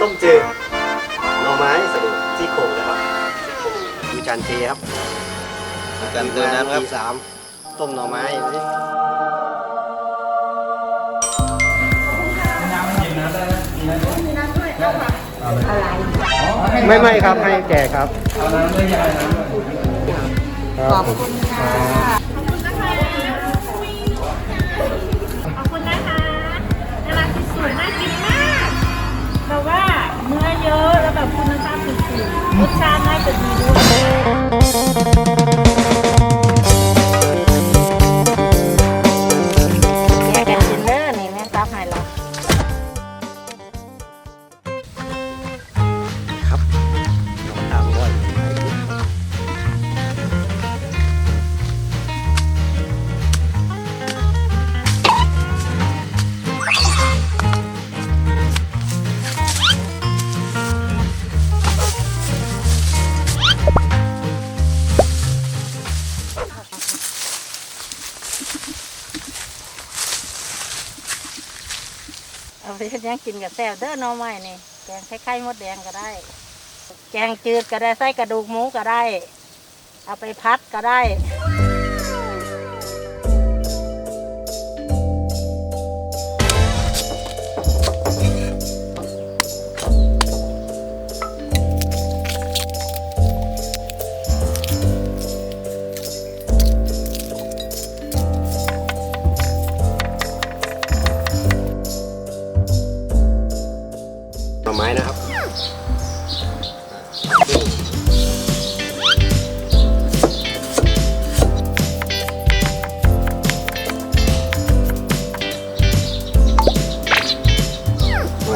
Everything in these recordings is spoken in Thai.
ต้มจืดหน่อไม้สะดุซี่โครงนะครับซี่โครงดูจานเจครับกันเตือนนะครับ ทีสามต้มหน่อไม้นี่ไม่ไม่ครับให้แก่ครับขอบคุณค่ะ รสชาติน่าจะดีด้วยแย เฮ็ดหยังกินกับแซ่บเด้อหน่อไม้นี่แกงไข่ๆมดแดงก็ได้ แกงจืดก็ได้ใส่กระดูกหมูก็ได้ เอาไปพัดก็ได้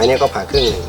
เนี่ยก็ผ่าครึ่งหนึ่ง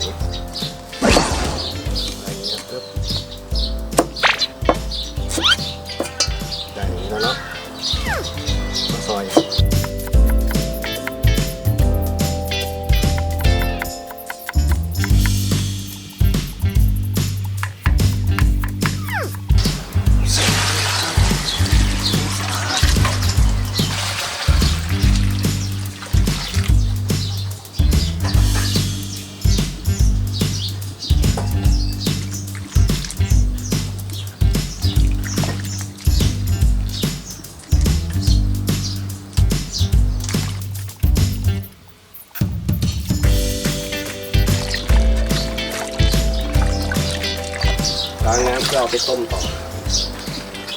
พื่อเอาไปต้มต่อ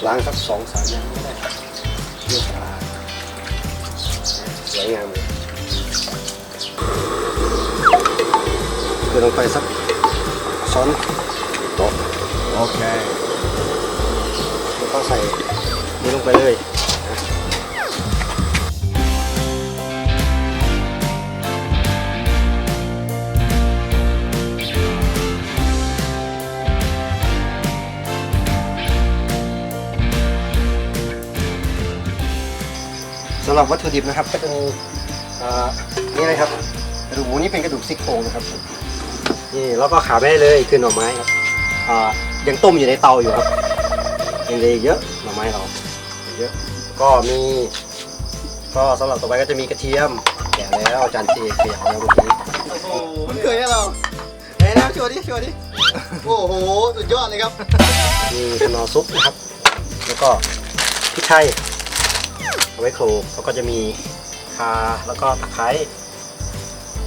ล้างสักสองสามน้ำก็ได้เพื่อปลาสวยงามเลยเกินลงไปสักช้อนโต๊ะโอเคแล้วก็ใส่นี่ลงไปเลย หรับวัตถุดิบนะครับ ก็จะมีเอ่อนี่เลยครับกระดูกหมูนี่เป็นกระดูกซี่โครงนะครับนี่แล้วก็ขาไม่ได้เลยคือหน่อไม้ครับอ่ายังต้มอยู่ในเตาอยู่ครับยังเหลืออีกเยอะหน่อไม้เราเยอะก็มี ก็สำหรับต่อไปก็จะมีกระเทียมแกะแล้วจานเจเขียวแล้วเมื่อกี้โอ้โหมันเคยให้เราไหนนะโชว์ดิโชว์ดิโอ้โหสุดยอดเลยครับมีขนอซุปนะครับ แล้วก็พริกไทย เอาไว้โขลกแล้วก็จะมีคาแล้วก็ตะไคร้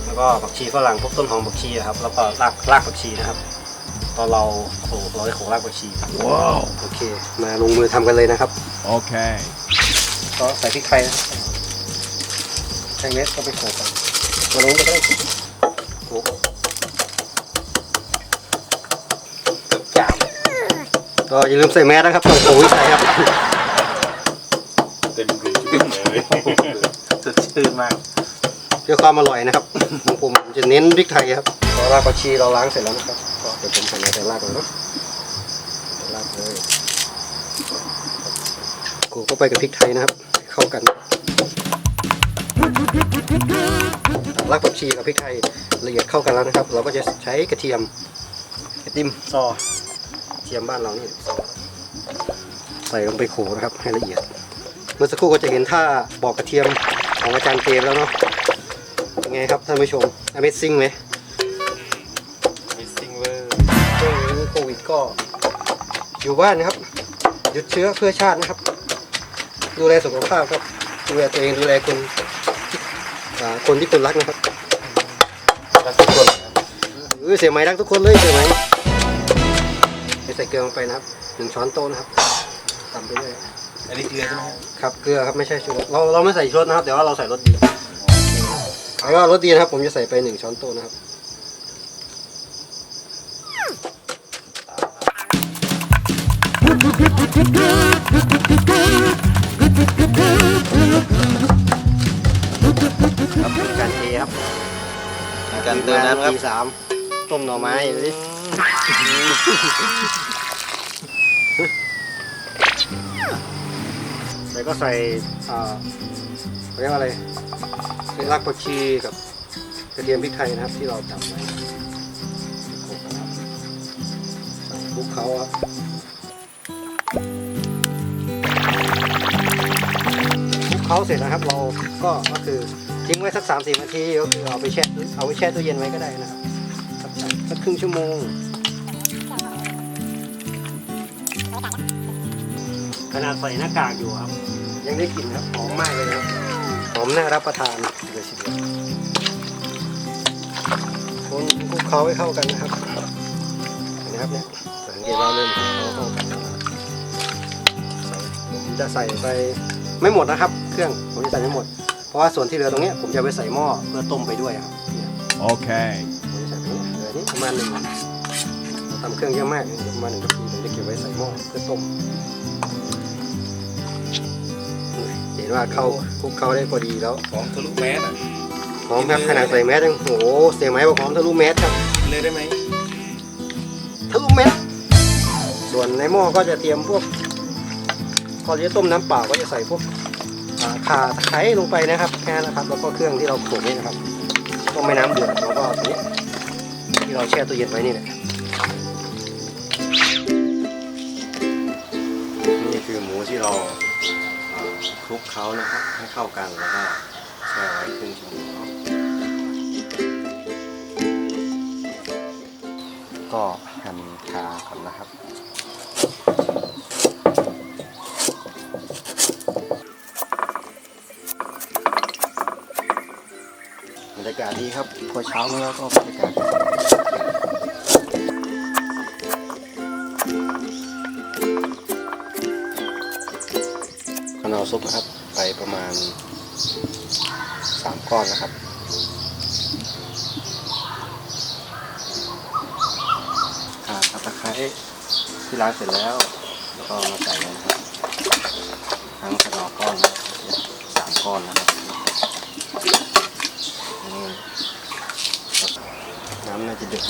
แล้วก็ผักชีฝรั่งพวกต้นหอมผักชีอะครับ แล้วก็รากรากผักชีนะครับ ตอนเราโขลกเราได้โขลกรากผักชีครับว้าวโอเค มาลงมือทำกันเลยนะครับ Okay. ก็ใส่พริกไทยนะใส่เม็ดก็ไปโขลกกันมาลงไปก็ได้โขลกจามก็อย่าลืมใส่แมสนะครับต้องโขลกวิสัยครับ สดชื่นมากเพื่อความอร่อยนะครับ ของผมจะเน้นพริกไทยครับพอรากผักชีเราล้างเสร็จแล้วนะครับก็เดี๋ยวผมใส่ในใส่รากเลยเนาะใส่รากเลยโขลกเข้าไปกับพริกไทยนะครับให้เข้ากันรากผักชีกับพริกไทยละเอียดเข้ากันแล้วนะครับ เราก็จะใช้กระเทียมกระติมซอกระเทียมบ้านเรานี่ซอใส่ลงไปโขลกนะครับให้ละเอียด เมื่อสักครู่ก็จะเห็นท่าปอกกระเทียม ของอาจารย์เกมแล้วเนาะเป็นไงครับท่านผู้ชม Amazing ไหมก็ อยู่บ้านนะครับ หยุดเชื้อเพื่อชาตินะครับ ดูแลสุขภาพครับ ดูแลตัวเองดูแลคนอ่าคนที่คุณรักนะครับรักทุกคนเออเสียไหมรักทุกคนเลยเสียไหมใส่เกลือลงไปนะครับหนึ่งช้อนโต๊ะนะครับตำไปเรื่อย อันนี้เกลือใช่ไหมครับครับเกลือครับไม่ใช่ชูรสเราเราไม่ใส่ชูรสนะครับแต่ว่าเราใส่รสดีแล้วก็รสดีนะครับ ผมจะใส่ไปหนึ่งช้อนโต๊ะนะครับครับการเทครับการเติมน้ำครับทีสามต้มหน่อไม้ดูดิ แล้วก็ใส่เรียกว่าอะไรเป็นรากผักชีกับกระเทียมพริกไทยนะครับ ที่เราจับไว้ลกกันคลุกเขาครับคลุกเขาเสร็จนะครับเราก็ก็คือทิ้งไว้สักสามสี่นาทีก็คือเอาไปแช่เอาไปแช่ตู้เย็นไว้ก็ได้นะครับสักครึ่งชั่วโมงขนาดใส่หน้ากากอยู่ครับ ยังได้กลิ่นครับหอมมากเลยครับหอมน่ารับประทานเลยทีเดียวคนคลุกเคล้าให้เข้ากันนะครับเห็นะครับเนี่ยสังเกตว่าเริ่มคลุกเคล้าเข้ากันแล้วนะครับใส่ผมจะใส่ไปไม่หมดนะครับ เครื่องผมจะใส่ไม่หมด เพราะว่าส่วนที่เหลือตรงเนี้ยผมจะไปใส่หม้อเพื่อต้มไปด้วยครับเนี่ย Okay. ผมจะใส่ไปเนี่ยเหลือนี้ประมาณหนึ่งเราทำเครื่องเยอะมากเลยเดี๋ยวประมาณหนึ่งนาทีผมจะเก็บไว้ใส่หม้อเพื่อต้ม ว่าเข้าคลุกเข้าได้พอดีแล้วของทะลุแมสอะหอมครับขนาดใส่แมสยังโหเสียงไหมบอกหอมทะลุแมสครับกินเลยได้ไหมทะลุแมสส่วนในหม้อก็จะเตรียมพวกก่อนที่จะต้มน้ำเปล่าก็จะใส่พวกอ่าข่าตะไคร้ลงไปนะครับแค่นั้นนะครับแล้วก็เครื่องที่เราโขลกนี่นะครับต้มในน้ำเดือดแล้วก็ตัวนี้ที่เราแช่ตู้เย็นไว้นี่แหละนี่คือหมูที่เราอ่า คลุกเคล้านะครับให้เข้ากันแล้วก็แช่ไว้ครึ่งชั่วโมงก็หั่นขาก่อนนะครับบรรยากาศดีครับพอเช้าแล้วก็บรรยากาศ ซุปนะครับ ไปประมาณสามก้อนนะครับข่าตะไคร้ที่ล้างเสร็จแล้ว แล้วก็มาใส่เลยนะครับ ทั้งขนอก้อนนะสามก้อนนะครับน้ำน่าจะเดือด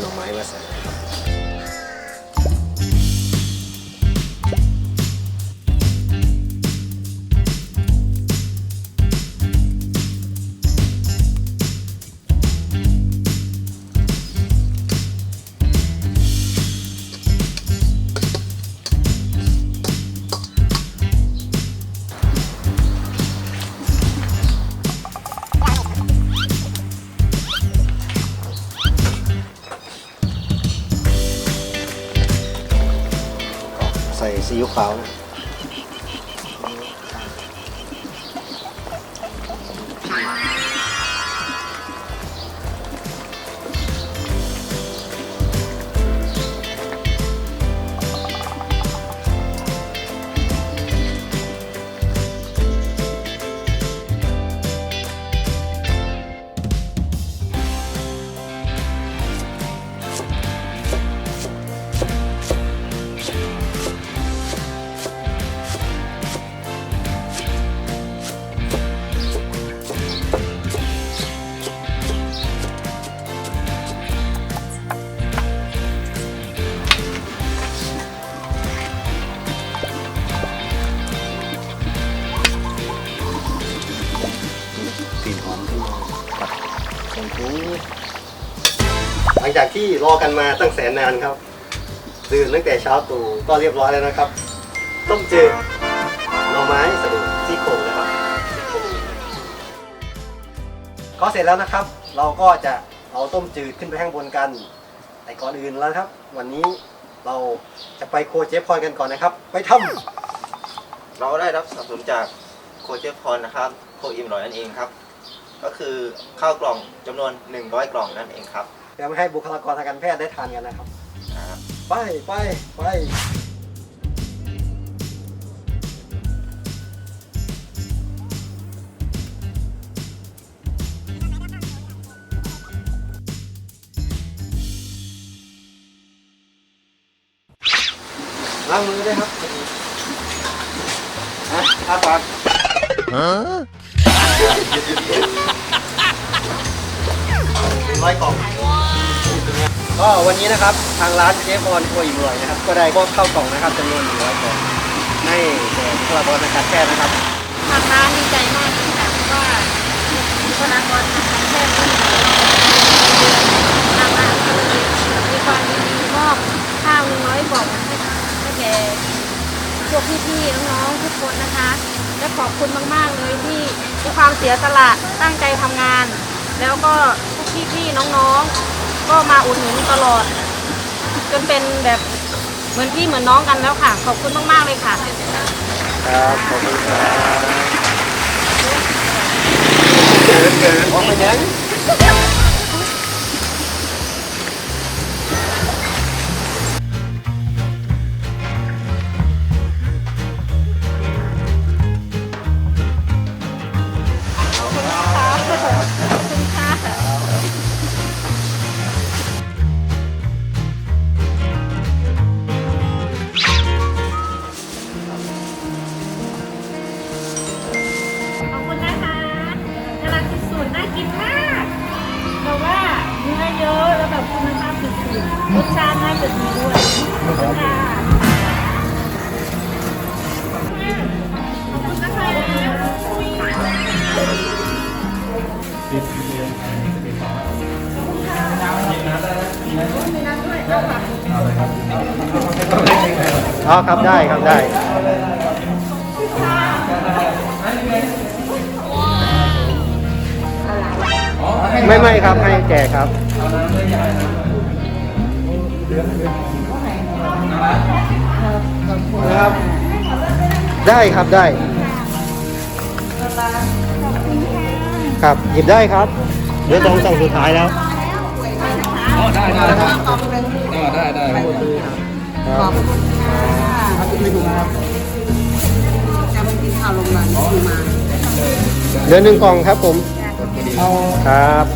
แล้วเรา ใส่ซีอิ๊วขาว นะจากที่รอกันมาตั้งแสนนานครับตื่นตั้งแต่เช้าตู่ก็เรียบร้อยแล้วนะครับ ต้มจืดหน่อไม้สะดุดซี่โครงนะครับก็เสร็จแล้วนะครับ เราก็จะเอาต้มจืดขึ้นไปข้างบนกันแต่ก่อนอื่นแล้วครับ วันนี้เราจะไปโคเจฟพรกันก่อนนะครับ ไปทำเราได้รับสนับสนุนจากโคเจฟพรนะครับ โคอิมร้อยนั่นเองครับ ก็คือข้าวกล่องจำนวน 100 กล่องนั่นเองครับเพื่อไม่ให้บุคลากรทางการแพทย์ได้ทานกันนะครับครับไปไปไปล้างมือด้วยครับฮะอาปาก หนึ่งร้อยกล่องก็วันนี้นะครับทางร้านเจฟอนครัวอิ่มอร่อยนะครับ ก็ได้มอบข้าวกล่องนะครับจำนวน100กล่องให้แก่บุคลากรทางการแพทย์นะครับ ทางร้านดีใจมากเลยค่ะเพราะว่าบุคลากรทางการแพทย์ที่ทางร้านก็เลยมีความยินดีมอบข้าวหนึ่งร้อยกล่องให้ให้แก่พวกพี่ๆน้องๆทุกคนนะคะ และขอบคุณมากๆเลยที่ มีความเสียสละตั้งใจทำงาน แล้วก็ทุกพี่ๆน้องๆ ก็มาอุดหนุนตลอด จนเป็นแบบเหมือนพี่เหมือนน้องกันแล้วค่ะ ขอบคุณมากๆเลยค่ะ ครับขอบคุณครับเกินเกินออกมายัง รสชาติน่าจะดีด้วยขอบคุณค่ะขอบคุณนะคะอ๋อครับได้ครับได้ไม่ไม่ครับให้แก่ครับ ครับ ได้ครับได้ ครับหยิบได้ครับ เดี๋ยวตรงส่งสุดท้ายแล้วได้ได้ครับได้ได้ได้ครับจะมากินข้าวโรงมาเหลือนหนึ่งกล่องครับผม ครับ